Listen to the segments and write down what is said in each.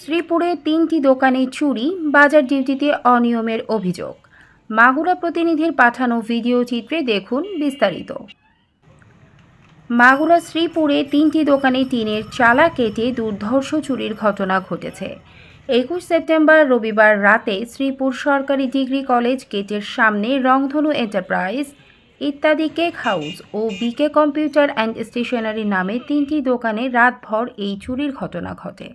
শ্রীপুরে তিনটি দোকানে চুরি, বাজার ডিউটিতে অনিয়মের অভিযোগ। মাগুরা প্রতিনিধির পাঠানো ভিডিও চিত্রে দেখুন বিস্তারিত। মাগুরা শ্রীপুরে তিনটি দোকানে টিনের চালা কেটে দুর্ধর্ষ চুরির ঘটনা ঘটেছে। একুশ সেপ্টেম্বর রবিবার রাতে শ্রীপুর সরকারি ডিগ্রি কলেজ গেটের সামনে রংধনু এন্টারপ্রাইজ, ইত্যাদি cake house O B K computer and stationery নামে তিনটি দোকানে রাতভর এই চুরির ঘটনা ঘটে।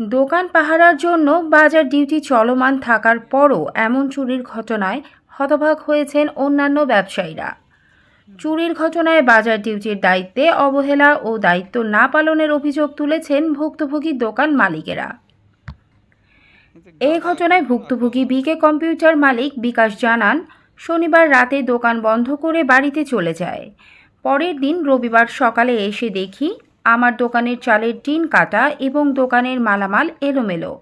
দোকান পাহারার জন্য বাজার ডিউটি চলমান থাকার পরও এমন চুরির ঘটনায় হতবাক হয়েছেন অন্যান্য ব্যবসায়ীরা। চুরির ঘটনায় বাজার ডিউটির দায়িত্বে অবহেলা ও দায়িত্ব না পালনের অভিযোগ তুলেছেন ভুক্তভোগী দোকান মালিকেরা। এই ঘটনায় ভুক্তভোগী বিকে কম্পিউটার মালিক বিকাশ জানান, শনিবার রাতে দোকান বন্ধ করে বাড়িতে চলে যায়। পরের দিন রবিবার সকালে এসে দেখি আমার দোকানের চালের টিন কাটা এবং দোকানের মালামাল এলোমেলো।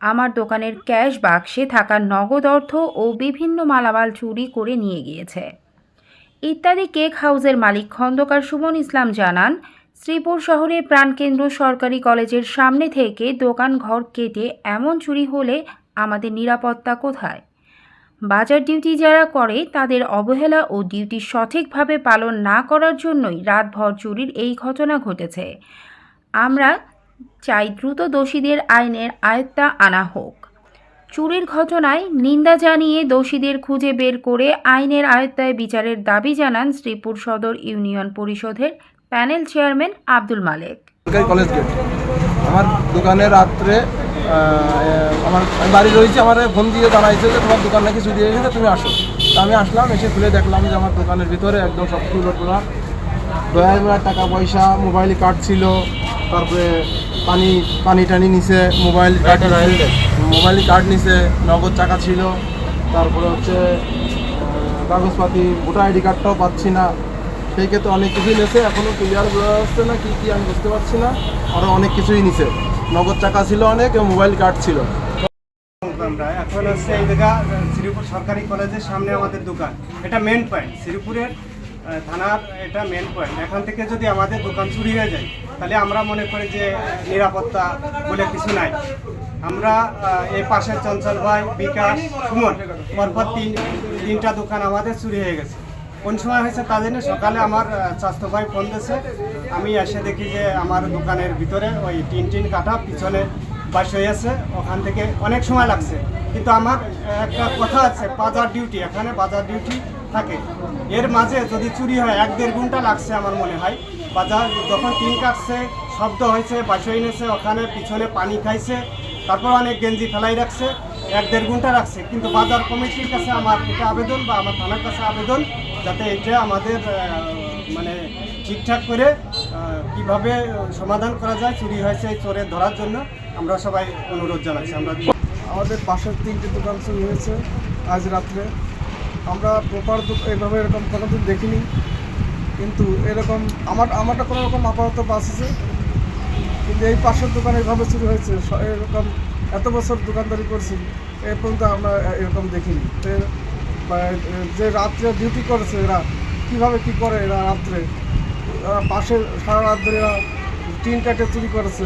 আমার দোকানের ক্যাশ বাক্সে থাকা নগদ অর্থ ও বিভিন্ন মালামাল চুরি করে নিয়ে গিয়েছে। ইত্যাদি কেক হাউসের মালিক খন্দকার সুমন ইসলাম জানান, শ্রীপুর শহরে প্রাণকেন্দ্র সরকারি কলেজের সামনে থেকে দোকান ঘর কেটে এমন চুরি হলে আমাদের নিরাপত্তা কোথায়? বাজার ডিউটি যারা করে, তাদের অবহেলা ও ডিউটি সঠিকভাবে পালন না করার জন্যই রাতভর চুরির এই ঘটনা ঘটেছে। আমরা চাই দ্রুত দোষীদের আইনের আয়ত্তা আনা হোক। চুরির ঘটনায় নিন্দা জানিয়ে দোষীদের খুঁজে বের করে আইনের আয়ত্তায় বিচারের দাবি জানান শ্রীপুর সদর ইউনিয়ন পরিষদের প্যানেল চেয়ারম্যান আব্দুল মালেক। আমার দোকানে রাত্রে আমার আমি বাড়ি রয়েছি আমার ফোন দিয়ে জানাইছে যে তোমার দোকান নাকি চুরি হয়ে গেছে তুমি আসো। তা আমি আসলাম এসে খুলে দেখলাম যে আমার দোকানের ভিতরে একদম সব তুলো টোলা মেলার টাকা পয়সা মোবাইল কার্ড ছিল তারপরে পানি পানি টানি নিছে মোবাইল কার্ড নিছে মোবাইল কার্ড নিছে নগদ টাকা ছিল তারপরে হচ্ছে কাগজপাতি ভোটার আইডি কার্ডটাও পাচ্ছি না। সেই ক্ষেত্রে অনেক কিছুই নিয়েছে এখনও ক্লিয়ার বোঝা যাচ্ছে না কী কী আমি বুঝতে পারছি না আরও অনেক কিছুই নিছে। নগদ টাকা ছিল অনেক মোবাইল কার্ড ছিল। আমরা। এখন হচ্ছে এই জায়গা শ্রীপুর সরকারি কলেজের সামনে আমাদের দোকান। এটা মেন পয়েন্ট শ্রীপুরের থানার এটা মেন পয়েন্ট এখান থেকে যদি আমাদের দোকান চুরি হয়ে যায় তাহলে আমরা মনে করি যে নিরাপত্তা বলে কিছু নাই। আমরা আহ, এই পাশে চঞ্চল ভাই বিকাশ সুমন পরপর তিন তিনটা দোকান আমাদের চুরি হয়ে গেছে। কোন সময় হয়েছে তা জন্য সকালে আমার স্বাস্থ্য ভাই ফোন দিয়েছে। আমি এসে দেখি যে আমার দোকানের ভিতরে ওই টিন টিন কাটা পিছনে বাস হয়ে আছে। ওখান থেকে অনেক সময় লাগছে। কিন্তু আমার একটা কথা আছে, বাজার ডিউটি এখানে বাজার ডিউটি থাকে। এর মাঝে যদি চুরি হয়, এক দেড় ঘণ্টা লাগছে আমার মনে হয়। বাজার যখন টিন কাটছে, শব্দ হয়েছে বাসই এনেছে ওখানে পিছনে পানি খাইছে, তারপর অনেক গেঞ্জি ফেলাই রাখছে। এক দেড় ঘণ্টা রাখছে। কিন্তু বাজার কমিটির কাছে আমার এটা আবেদন বা আমার থানার কাছে আবেদন যাতে এটা আমাদের মানে ঠিকঠাক করে কীভাবে সমাধান করা যায়, চুরি হয়েছে চোরের ধরার জন্য আমরা সবাই অনুরোধ জানাচ্ছি। আমরা আমাদের পাশের তিনটে দোকান চুরি হয়েছে আজ রাত্রে। আমরা প্রপার এইভাবে এরকম কোনোদিন দেখিনি। কিন্তু এরকম আমার, আমারটা কোনো রকম আপাতত বাঁচেছে। কিন্তু এই পাশের দোকান এইভাবে চুরি হয়েছে। এরকম এত বছর দোকানদারি করছি, এ পর্যন্ত আমরা এরকম দেখিনি। যে রাত্রে ডিউটি করেছে এরা, কীভাবে কী করে এরা রাত্রে? পাশে সারা রাত ধরে এরা টিন কাটে চুরি করেছে।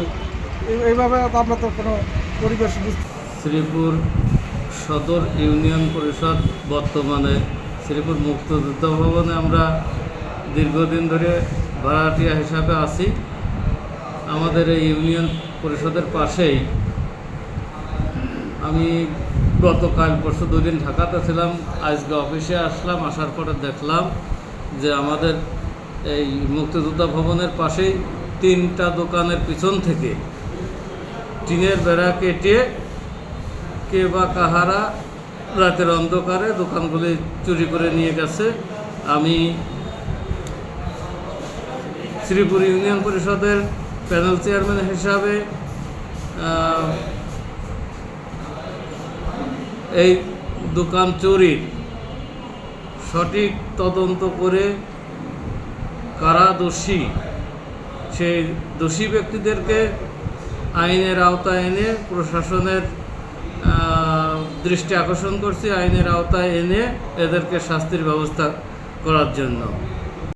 এই- এইভাবে আমরা তো কোনো পরিবেশ শ্রীপুর সদর ইউনিয়ন পরিষদ বর্তমানে শ্রীপুর মুক্তিযুদ্ধ ভবনে আমরা দীর্ঘদিন ধরে ভাড়াটিয়া হিসাবে আছি। আমাদের এই ইউনিয়ন পরিষদের পাশেই আমি গতকাল পরশু দুদিন ঢাকাতে ছিলাম, আজকে অফিসে আসলাম, আসার পরে দেখলাম যে আমাদের এই মুক্তিযোদ্ধা ভবনের পাশেই তিনটা দোকানের পিছন থেকে টিনের বেড়া কেটে কে বা কাহারা রাতের অন্ধকারে দোকানগুলি চুরি করে নিয়ে গেছে। আমি শ্রীপুর ইউনিয়ন পরিষদের প্যানেল চেয়ারম্যান হিসাবে এই দোকান চুরির সঠিক তদন্ত করে কারা দোষী? সেই দোষী ব্যক্তিদেরকে আইনের আওতায় এনে প্রশাসনের দৃষ্টি আকর্ষণ করছি আইনের আওতায় এনে এদেরকে শাস্তির ব্যবস্থা করার জন্য।